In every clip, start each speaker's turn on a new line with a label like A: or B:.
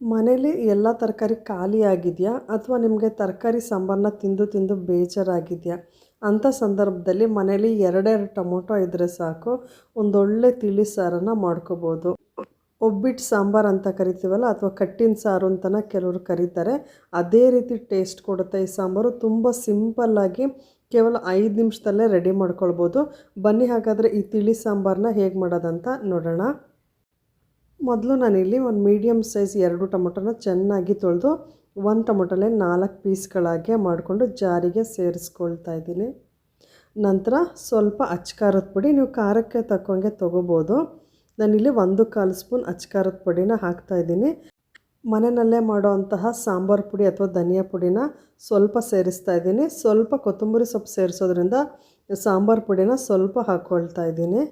A: ಮನೇಲಿ ಎಲ್ಲ ತರಕಾರಿ ಖಾಲಿ ಆಗಿದೆಯಾ ಅಥವಾ ನಿಮಗೆ ತರಕಾರಿ ಸಾಂಬಾರನ್ನ ತಿಂದು ತಿಂದು ಬೇಜಾರಾಗಿದೆಯಾ? ಅಂಥ ಸಂದರ್ಭದಲ್ಲಿ ಮನೇಲಿ ಎರಡೆರಡು ಟೊಮೊಟೊ ಇದ್ದರೆ ಸಾಕು, ಒಂದೊಳ್ಳೆ ತಿಳಿ ಸಾರನ್ನು ಮಾಡ್ಕೋಬೋದು. ಒಬ್ಬಿಟ್ಟು ಸಾಂಬಾರು ಅಂತ ಕರಿತೀವಲ್ಲ, ಅಥವಾ ಕಟ್ಟಿನ ಸಾರು ಅಂತಲೇ ಕೆಲವರು ಕರೀತಾರೆ, ಅದೇ ರೀತಿ ಟೇಸ್ಟ್ ಕೊಡುತ್ತೆ. ಈ ಸಾಂಬಾರು ತುಂಬ ಸಿಂಪಲ್ಲಾಗಿ ಕೇವಲ ಐದು ನಿಮಿಷದಲ್ಲೇ ರೆಡಿ ಮಾಡ್ಕೊಳ್ಬೋದು. ಬನ್ನಿ ಹಾಗಾದರೆ ಈ ತಿಳಿ ಸಾಂಬಾರನ್ನ ಹೇಗೆ ಮಾಡೋದಂತ ನೋಡೋಣ. ಮೊದಲು ನಾನಿಲ್ಲಿ ಒಂದು ಮೀಡಿಯಮ್ ಸೈಜ್ ಎರಡು ಟೊಮೊಟೊನ ಚೆನ್ನಾಗಿ ತೊಳೆದು ಒಂದು ಟೊಮೊಟೊಲೆ ನಾಲ್ಕು ಪೀಸ್ಗಳಾಗೆ ಮಾಡಿಕೊಂಡು ಜಾರಿಗೆ ಸೇರಿಸ್ಕೊಳ್ತಾ ಇದ್ದೀನಿ. ನಂತರ ಸ್ವಲ್ಪ ಅಚ್ಕಾರದ ಪುಡಿ, ನೀವು ಖಾರಕ್ಕೆ ತಕ್ಕಂಗೆ ತೊಗೋಬೋದು. ನಾನಿಲ್ಲಿ ಒಂದು ಕಾಲು ಸ್ಪೂನ್ ಅಚ್ಕಾರದ ಪುಡಿನ ಹಾಕ್ತಾಯಿದ್ದೀನಿ ಮನೆಯಲ್ಲೇ ಮಾಡೋವಂತಹ ಸಾಂಬಾರು ಪುಡಿ ಅಥವಾ ಧನಿಯಾ ಪುಡಿನ ಸ್ವಲ್ಪ ಸೇರಿಸ್ತಾ ಇದ್ದೀನಿ. ಸ್ವಲ್ಪ ಕೊತ್ತಂಬರಿ ಸೊಪ್ಪು ಸೇರಿಸೋದ್ರಿಂದ ಸಾಂಬಾರು ಪುಡಿನ ಸ್ವಲ್ಪ ಹಾಕ್ಕೊಳ್ತಾ ಇದ್ದೀನಿ.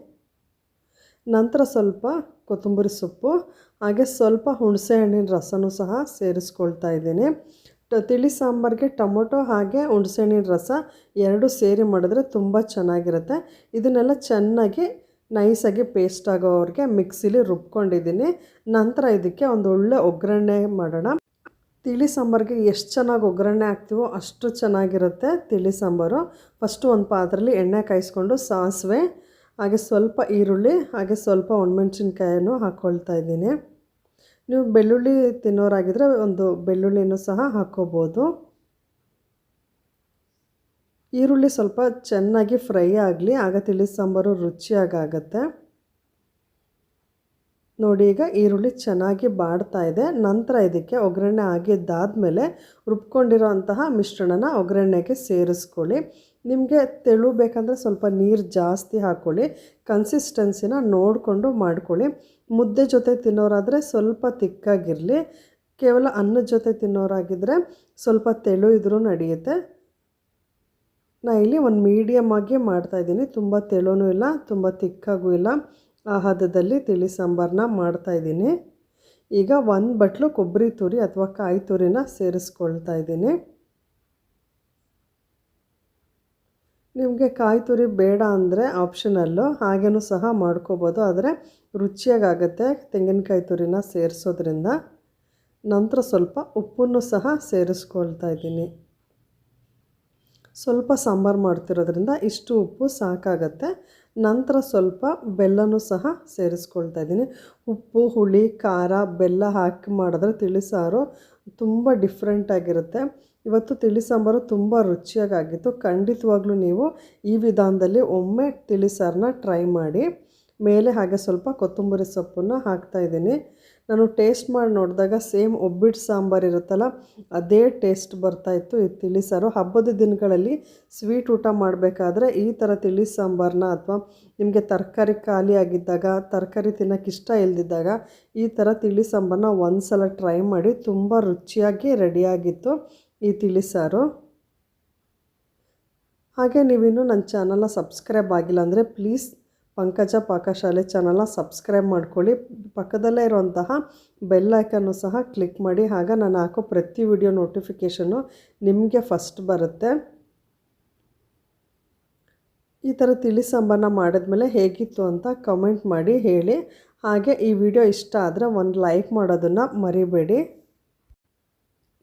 A: ನಂತರ ಸ್ವಲ್ಪ ಕೊತ್ತಂಬರಿ ಸೊಪ್ಪು, ಹಾಗೆ ಸ್ವಲ್ಪ ಹುಣಸೆ ಹಣ್ಣಿನ ರಸನೂ ಸಹ ಸೇರಿಸ್ಕೊಳ್ತಾ ಇದ್ದೀನಿ. ತಿಳಿ ಸಾಂಬಾರಿಗೆ ಟೊಮೊಟೊ ಹಾಗೆ ಹುಣಸೆ ಹಣ್ಣಿನ ರಸ ಎರಡು ಸೇರಿ ಮಾಡಿದ್ರೆ ತುಂಬ ಚೆನ್ನಾಗಿರುತ್ತೆ. ಇದನ್ನೆಲ್ಲ ಚೆನ್ನಾಗಿ ನೈಸಾಗಿ ಪೇಸ್ಟ್ ಆಗೋವ್ರಿಗೆ ಮಿಕ್ಸಿಲಿ ರುಬ್ಕೊಂಡಿದ್ದೀನಿ. ನಂತರ ಇದಕ್ಕೆ ಒಂದು ಒಳ್ಳೆ ಒಗ್ಗರಣೆ ಮಾಡೋಣ. ತಿಳಿ ಸಾಂಬಾರಿಗೆ ಎಷ್ಟು ಚೆನ್ನಾಗಿ ಒಗ್ಗರಣೆ ಹಾಕ್ತೀವೋ ಅಷ್ಟು ಚೆನ್ನಾಗಿರುತ್ತೆ ತಿಳಿ ಸಾಂಬಾರು. ಫಸ್ಟು ಒಂದು ಪಾತ್ರೆಯಲ್ಲಿ ಎಣ್ಣೆ ಕಾಯಿಸ್ಕೊಂಡು ಸಾಸಿವೆ ಹಾಗೆ ಸ್ವಲ್ಪ ಈರುಳ್ಳಿ, ಹಾಗೆ ಸ್ವಲ್ಪ ಒಣಮೆಣ್ಸಿನ್ಕಾಯನ್ನು ಹಾಕ್ಕೊಳ್ತಾ ಇದ್ದೀನಿ. ನೀವು ಬೆಳ್ಳುಳ್ಳಿ ತಿನ್ನೋರಾಗಿದ್ದರೆ ಒಂದು ಬೆಳ್ಳುಳ್ಳಿನೂ ಸಹ ಹಾಕ್ಕೋಬೋದು ಈರುಳ್ಳಿ ಸ್ವಲ್ಪ ಚೆನ್ನಾಗಿ ಫ್ರೈ ಆಗಲಿ, ಆಗ ತಿಳಿ ಸಾಂಬಾರು ರುಚಿಯಾಗತ್ತೆ ನೋಡಿ, ಈಗ ಈರುಳ್ಳಿ ಚೆನ್ನಾಗಿ ಬಾಡ್ತಾ ಇದೆ. ನಂತರ ಇದಕ್ಕೆ ಒಗ್ಗರಣೆ ಆಗಿದ್ದಾದಮೇಲೆ ರುಬ್ಕೊಂಡಿರೋ ಅಂತಹ ಮಿಶ್ರಣನ ಒಗ್ಗರಣೆಗೆ ಸೇರಿಸ್ಕೊಳ್ಳಿ. ನಿಮಗೆ ತೆಳು ಬೇಕಂದರೆ ಸ್ವಲ್ಪ ನೀರು ಜಾಸ್ತಿ ಹಾಕ್ಕೊಳ್ಳಿ ಕನ್ಸಿಸ್ಟೆನ್ಸಿನ ನೋಡಿಕೊಂಡು ಮಾಡ್ಕೊಳ್ಳಿ. ಮುದ್ದೆ ಜೊತೆ ತಿನ್ನೋರಾದರೆ ಸ್ವಲ್ಪ ತಿಕ್ಕಾಗಿರಲಿ. ಕೇವಲ ಅನ್ನದ ಜೊತೆ ತಿನ್ನೋರಾಗಿದ್ದರೆ ಸ್ವಲ್ಪ ತೆಳು ಇದ್ರೂ ನಡೆಯುತ್ತೆ. ನಾ ಇಲ್ಲಿ ಒಂದು ಮೀಡಿಯಮ್ ಆಗಿ ಮಾಡ್ತಾಯಿದ್ದೀನಿ ತುಂಬ ತೆಳುನೂ ಇಲ್ಲ, ತುಂಬ ತಿಕ್ಕಾಗೂ ಇಲ್ಲ. ಆ ಹದದಲ್ಲಿ ತಿಳಿ ಸಾಂಬಾರನ್ನ ಮಾಡ್ತಾಯಿದ್ದೀನಿ ಈಗ ಒಂದು ಬಟ್ಲು ಕೊಬ್ಬರಿ ತುರಿ ಅಥವಾ ಕಾಯಿ ತುರಿನ ಸೇರಿಸ್ಕೊಳ್ತಾ ಇದ್ದೀನಿ. ನಿಮಗೆ ಕಾಯಿ ತುರಿ ಬೇಡ ಅಂದರೆ ಆಪ್ಷನಲ್ಲು ಹಾಗೇನೂ ಸಹ ಮಾಡ್ಕೋಬೋದು. ಆದರೆ ರುಚಿಯಾಗತ್ತೆ ತೆಂಗಿನಕಾಯಿ ತುರಿನ ಸೇರಿಸೋದ್ರಿಂದ. ನಂತರ ಸ್ವಲ್ಪ ಉಪ್ಪನ್ನು ಸಹ ಸೇರಿಸ್ಕೊಳ್ತಾ ಇದ್ದೀನಿ. ಸ್ವಲ್ಪ ಸಾಂಬಾರು ಮಾಡ್ತಿರೋದ್ರಿಂದ ಇಷ್ಟು ಉಪ್ಪು ಸಾಕಾಗತ್ತೆ. ನಂತರ ಸ್ವಲ್ಪ ಬೆಲ್ಲನೂ ಸಹ ಸೇರಿಸ್ಕೊಳ್ತಾ ಇದ್ದೀನಿ. ಉಪ್ಪು, ಹುಳಿ, ಖಾರ, ಬೆಲ್ಲ ಹಾಕಿ ಮಾಡಿದ್ರೆ ತಿಳಿಸಾರು ತುಂಬ ಡಿಫ್ರೆಂಟಾಗಿರುತ್ತೆ ಇವತ್ತು ತಿಳಿ ಸಾಂಬಾರು ತುಂಬ ರುಚಿಯಾಗಿತ್ತು ಖಂಡಿತವಾಗ್ಲೂ ನೀವು ಈ ವಿಧಾನದಲ್ಲಿ ಒಮ್ಮೆ ತಿಳಿಸಾರನ್ನ ಟ್ರೈ ಮಾಡಿ. ಮೇಲೆ ಹಾಗೆ ಸ್ವಲ್ಪ ಕೊತ್ತಂಬರಿ ಸೊಪ್ಪನ್ನು ಹಾಕ್ತಾಯಿದ್ದೀನಿ ನಾನು ಟೇಸ್ಟ್ ಮಾಡಿ ನೋಡಿದಾಗ ಸೇಮ್ ಒಬ್ಬಿಟ್ಟು ಸಾಂಬಾರು ಇರುತ್ತಲ್ಲ, ಅದೇ ಟೇಸ್ಟ್ ಬರ್ತಾಯಿತ್ತು ಈ ತಿಳಿ ಸಾರು. ಹಬ್ಬದ ದಿನಗಳಲ್ಲಿ ಸ್ವೀಟ್ ಊಟ ಮಾಡಬೇಕಾದ್ರೆ ಈ ಥರ ತಿಳಿ ಸಾಂಬಾರನ್ನ ಅಥವಾ ನಿಮಗೆ ತರಕಾರಿ ಖಾಲಿ ಆಗಿದ್ದಾಗ, ತರಕಾರಿ ತಿನ್ನೋಕ್ಕೆ ಇಷ್ಟ ಇಲ್ದಿದ್ದಾಗ ಈ ಥರ ತಿಳಿ ಸಾಂಬಾರನ್ನ ಒಂದು ಸಲ ಟ್ರೈ ಮಾಡಿ ತುಂಬ ರುಚಿಯಾಗಿ ರೆಡಿಯಾಗಿತ್ತು ಈ ತಿಳಿ ಸಾರು. ಹಾಗೆ ನೀವಿನ್ನೂ ನನ್ನ ಚಾನಲ್ನ ಸಬ್ಸ್ಕ್ರೈಬ್ ಆಗಿಲ್ಲ ಅಂದರೆ ಪ್ಲೀಸ್ ಪಂಕಜ ಪಾಕಶಾಲೆ ಚಾನಲ್ನ ಸಬ್ಸ್ಕ್ರೈಬ್ ಮಾಡ್ಕೊಳ್ಳಿ. ಪಕ್ಕದಲ್ಲೇ ಇರುವಂತಹ ಬೆಲ್ ಐಕನ್ನು ಸಹ ಕ್ಲಿಕ್ ಮಾಡಿ, ಆಗ ನಾನು ಹಾಕೋ ಪ್ರತಿ ವಿಡಿಯೋ ನೋಟಿಫಿಕೇಷನ್ನು ನಿಮಗೆ ಫಸ್ಟ್ ಬರುತ್ತೆ. ಈ ಥರ ತಿಳಿ ಸಾಂಬಾರನ್ನ ಮಾಡಿದ್ಮೇಲೆ ಹೇಗಿತ್ತು ಅಂತ ಕಮೆಂಟ್ ಮಾಡಿ, ಹೇಳಿ. ಹಾಗೆ ಈ ವಿಡಿಯೋ ಇಷ್ಟ ಆದರೆ ಒಂದು ಲೈಕ್ ಮಾಡೋದನ್ನು ಮರಿಬೇಡಿ.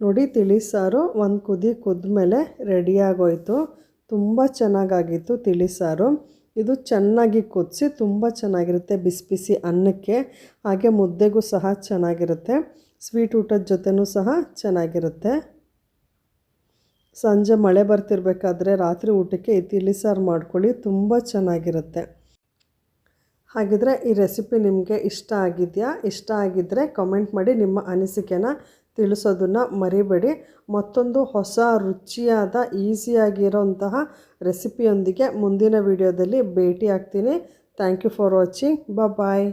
A: ನೋಡಿ ತಿಳಿ ಸಾರು ಒಂದು ಕುದಿ ಕುದ್ಮೇಲೆ ರೆಡಿಯಾಗೋಯಿತು ತುಂಬ ಚೆನ್ನಾಗಾಗಿತ್ತು ತಿಳಿ ಸಾರು. ಇದು ಚೆನ್ನಾಗಿ ಕುದಿಸಿ ತುಂಬ ಚೆನ್ನಾಗಿರುತ್ತೆ ಬಿಸಿ ಬಿಸಿ ಅನ್ನಕ್ಕೆ. ಹಾಗೆ ಮುದ್ದೆಗೂ ಸಹ ಚೆನ್ನಾಗಿರುತ್ತೆ. ಸ್ವೀಟ್ ಊಟದ ಜೊತೆನೂ ಸಹ ಚೆನ್ನಾಗಿರುತ್ತೆ. ಸಂಜೆ ಮಳೆ ಬರ್ತಿರ್ಬೇಕಾದ್ರೆ ರಾತ್ರಿ ಊಟಕ್ಕೆ ಈ ತಿಳಿ ಮಾಡ್ಕೊಳ್ಳಿ, ತುಂಬ ಚೆನ್ನಾಗಿರುತ್ತೆ. ಹಾಗಿದ್ರೆ ಈ ರೆಸಿಪಿ ನಿಮಗೆ ಇಷ್ಟ ಆಗಿದೆಯಾ? ಇಷ್ಟ ಆಗಿದ್ದರೆ ಕಮೆಂಟ್ ಮಾಡಿ ನಿಮ್ಮ ಅನಿಸಿಕೆನ ತಿಳಿಸೋದನ್ನು ಮರಿಬೇಡಿ. ಮತ್ತೊಂದು ಹೊಸ ರುಚಿಯಾದ ಈಸಿಯಾಗಿರೋಂತಹ ರೆಸಿಪಿಯೊಂದಿಗೆ ಮುಂದಿನ ವಿಡಿಯೋದಲ್ಲಿ ಭೇಟಿ ಆಗ್ತೀನಿ thank you for watching. Bye.